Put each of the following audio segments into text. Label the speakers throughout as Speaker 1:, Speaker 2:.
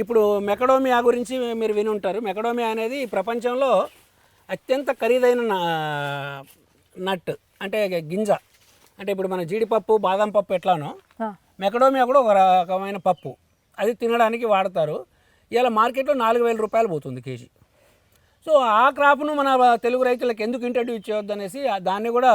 Speaker 1: ఇప్పుడు మెకడోమియా గురించి మీరు విని ఉంటారు. మెకడోమియా అనేది ప్రపంచంలో అత్యంత ఖరీదైన నట్ అంటే గింజ. అంటే ఇప్పుడు మన జీడిపప్పు బాదం పప్పు ఎట్లానో మెకడోమియా కూడా ఒక రకమైన పప్పు. అది తినడానికి వాడతారు. ఇలా మార్కెట్లో నాలుగు వేల రూపాయలు పోతుంది కేజీ. సో ఆ క్రాప్ను మన తెలుగు రైతులకు ఎందుకు ఇంట్రడ్యూస్ చేయొద్దు అనేసి ఆ దాన్ని కూడా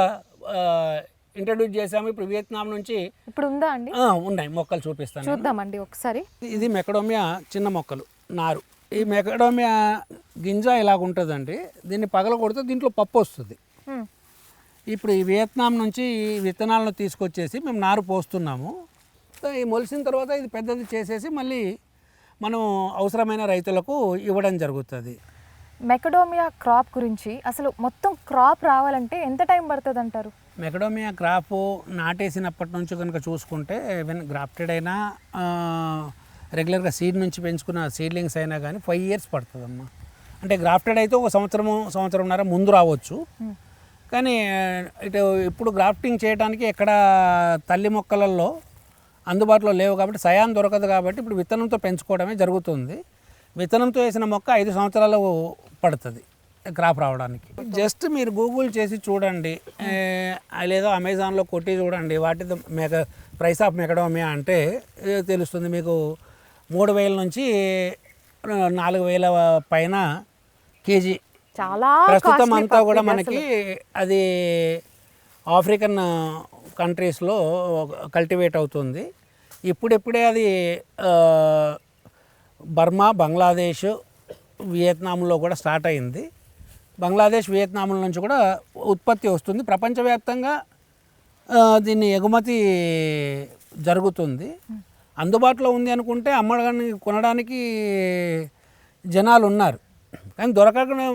Speaker 1: ఇంట్రడ్యూస్ చేసాము ఇప్పుడు వియత్నాం నుంచి
Speaker 2: ఇప్పుడు ఉందా అండి?
Speaker 1: ఉన్నాయి. మొక్కలు చూపిస్తాను.
Speaker 2: చూద్దామండి ఒకసారి.
Speaker 1: ఇది మెకడోమియా చిన్న మొక్కలు నారు. ఈ మెకడోమియా గింజ ఇలాగ ఉంటుందండి దీన్ని పగల కొడితే దీంట్లో పప్పు వస్తుంది. ఇప్పుడు ఈ వియత్నాం నుంచి ఈ విత్తనాలను తీసుకొచ్చేసి మేము నారు పోస్తున్నాము. ఈ మొలిసిన తర్వాత ఇది పెద్దది చేసేసి మళ్ళీ మనం అవసరమైన రైతులకు ఇవ్వడం జరుగుతుంది.
Speaker 2: మెకడోమియా క్రాప్ గురించి అసలు మొత్తం క్రాప్ రావాలంటే ఎంత టైం పడుతుంది అంటారు
Speaker 1: మెకడోమియా క్రాప్ నాటేసినప్పటి నుంచి కనుక చూసుకుంటే ఈవెన్ గ్రాఫ్టెడ్ అయినా రెగ్యులర్గా సీడ్ నుంచి పెంచుకున్న సీడ్లింగ్స్ అయినా కానీ ఫైవ్ ఇయర్స్ పడుతుందమ్మా. అంటే గ్రాఫ్టెడ్ అయితే ఒక సంవత్సరము సంవత్సరంన్నర ముందు రావచ్చు. కానీ ఇటు ఇప్పుడు గ్రాఫ్టింగ్ చేయడానికి ఎక్కడ తల్లి మొక్కలలో అందుబాటులో లేవు కాబట్టి సయాన్ దొరకదు కాబట్టి ఇప్పుడు విత్తనంతో పెంచుకోవడమే జరుగుతుంది. విత్తనంతో వేసిన మొక్క ఐదు సంవత్సరాలు పడుతుంది. క్రాప్ రావడానికి. జస్ట్ మీరు గూగుల్ చేసి చూడండి లేదా అమెజాన్లో కొట్టి చూడండి వాటి మెక ప్రైస్ ఆఫ్ మెకడోమియా అంటే తెలుస్తుంది మీకు. మూడు వేల నుంచి నాలుగు వేల పైన కేజీ.
Speaker 2: చాలా
Speaker 1: ప్రస్తుతం అంతా కూడా మనకి అది ఆఫ్రికన్ కంట్రీస్లో కల్టివేట్ అవుతుంది. ఇప్పుడిప్పుడే అది బర్మా బంగ్లాదేశ్ వియత్నాంలో కూడా స్టార్ట్ అయింది. బంగ్లాదేశ్ వియత్నాంల నుంచి కూడా ఉత్పత్తి వస్తుంది. ప్రపంచవ్యాప్తంగా దీన్ని ఎగుమతి జరుగుతుంది. అందుబాటులో ఉంది అనుకుంటే అమ్మడానికి కొనడానికి జనాలు ఉన్నారు. కానీ దొరకకుండా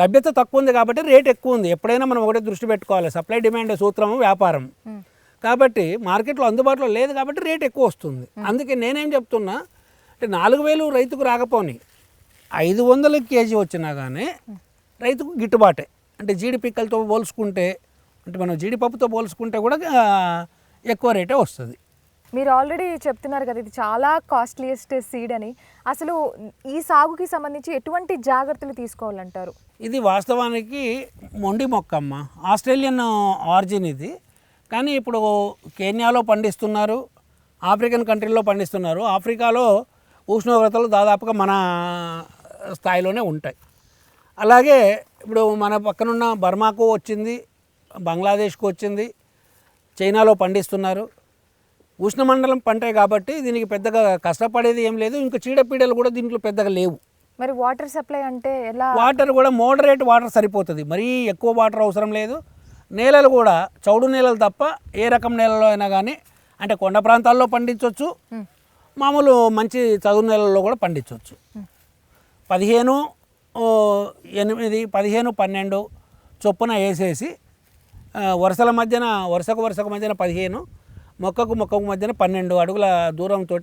Speaker 1: లభ్యత తక్కువ ఉంది కాబట్టి రేట్ ఎక్కువ ఉంది. ఎప్పుడైనా మనం ఒకటే దృష్టి పెట్టుకోవాలి. సప్లై డిమాండ్ సూత్రం వ్యాపారం. కాబట్టి మార్కెట్లో అందుబాటులో లేదు కాబట్టి రేట్ ఎక్కువ వస్తుంది. అందుకే నేనేం చెప్తున్నా అంటే నాలుగు వేలు రైతుకు రాకపోని ఐదు వందల కేజీ వచ్చినా కానీ రైతుకు గిట్టుబాటే. అంటే జీడి పిక్కలతో పోల్చుకుంటే అంటే మనం జీడిపప్పుతో పోల్చుకుంటే కూడా ఎక్కువ రేటే వస్తుంది.
Speaker 2: మీరు ఆల్రెడీ చెప్తున్నారు కదా ఇది చాలా కాస్ట్లీయెస్ట్ సీడ్ అని. అసలు ఈ సాగుకి సంబంధించి ఎటువంటి జాగ్రత్తలు తీసుకోవాలంటారు?
Speaker 1: ఇది వాస్తవానికి మొండి మొక్క అమ్మ ఆస్ట్రేలియన్ ఆరిజిన్ ఇది. కానీ ఇప్పుడు కేన్యాలో పండిస్తున్నారు ఆఫ్రికన్ కంట్రీలో పండిస్తున్నారు. ఆఫ్రికాలో ఉష్ణోగ్రతలు దాదాపుగా మన స్థాయిలోనే ఉంటాయి. అలాగే ఇప్పుడు మన పక్కనున్న బర్మాకు వచ్చింది బంగ్లాదేశ్కు వచ్చింది చైనాలో పండిస్తున్నారు. ఉష్ణమండలం పంటే కాబట్టి దీనికి పెద్దగా కష్టపడేది ఏం లేదు ఇంకా చీడపీడలు కూడా దీంట్లో పెద్దగా లేవు.
Speaker 2: మరి వాటర్ సప్లై అంటే ఎలా?
Speaker 1: వాటర్ కూడా మోడరేట్ వాటర్ సరిపోతుంది మరీ ఎక్కువ వాటర్ అవసరం లేదు. నేలలు కూడా చౌడు నేలలు తప్ప ఏ రకం నేలలో అయినా కానీ అంటే కొండ ప్రాంతాల్లో పండించవచ్చు మామూలు మంచి చదువు నేలల్లో కూడా పండించవచ్చు పదిహేను ఎనిమిది పదిహేను పన్నెండు చొప్పున వేసేసి వరుసల మధ్యన వరుసకు వరుసకు మధ్యన పదిహేను మొక్కకు మొక్కకు మధ్యన పన్నెండు అడుగుల దూరంతో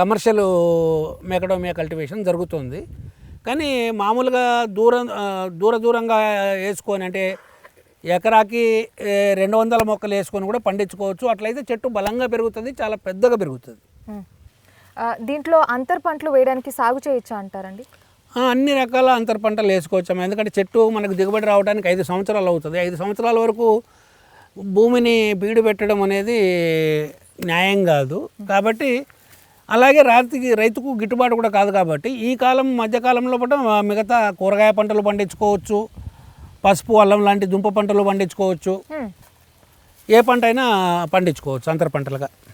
Speaker 1: కమర్షియల్ మేకడోమియా కల్టివేషన్ జరుగుతుంది. కానీ మామూలుగా దూరం దూర దూరంగా వేసుకొని అంటే ఎకరాకి రెండు వందల మొక్కలు వేసుకొని కూడా పండించుకోవచ్చు. అట్లయితే చెట్టు బలంగా పెరుగుతుంది చాలా పెద్దగా పెరుగుతుంది.
Speaker 2: దీంట్లో అంతర్ పంటలు వేయడానికి సాగు చేయొచ్చా అంటారండి?
Speaker 1: అన్ని రకాల అంతర పంటలు వేసుకోవచ్చాము ఎందుకంటే చెట్టు మనకు దిగుబడి రావడానికి ఐదు సంవత్సరాలు అవుతుంది. ఐదు సంవత్సరాల వరకు భూమిని బీడు పెట్టడం అనేది న్యాయం కాదు. కాబట్టి అలాగే రైతుకి రైతుకు గిట్టుబాటు కూడా కాదు కాబట్టి ఈ కాలం మధ్యకాలంలో పట్ల మిగతా కూరగాయ పంటలు పండించుకోవచ్చు. పసుపు అల్లం లాంటి దుంప పంటలు పండించుకోవచ్చు. ఏ పంట అయినా పండించుకోవచ్చు అంతర పంటలుగా.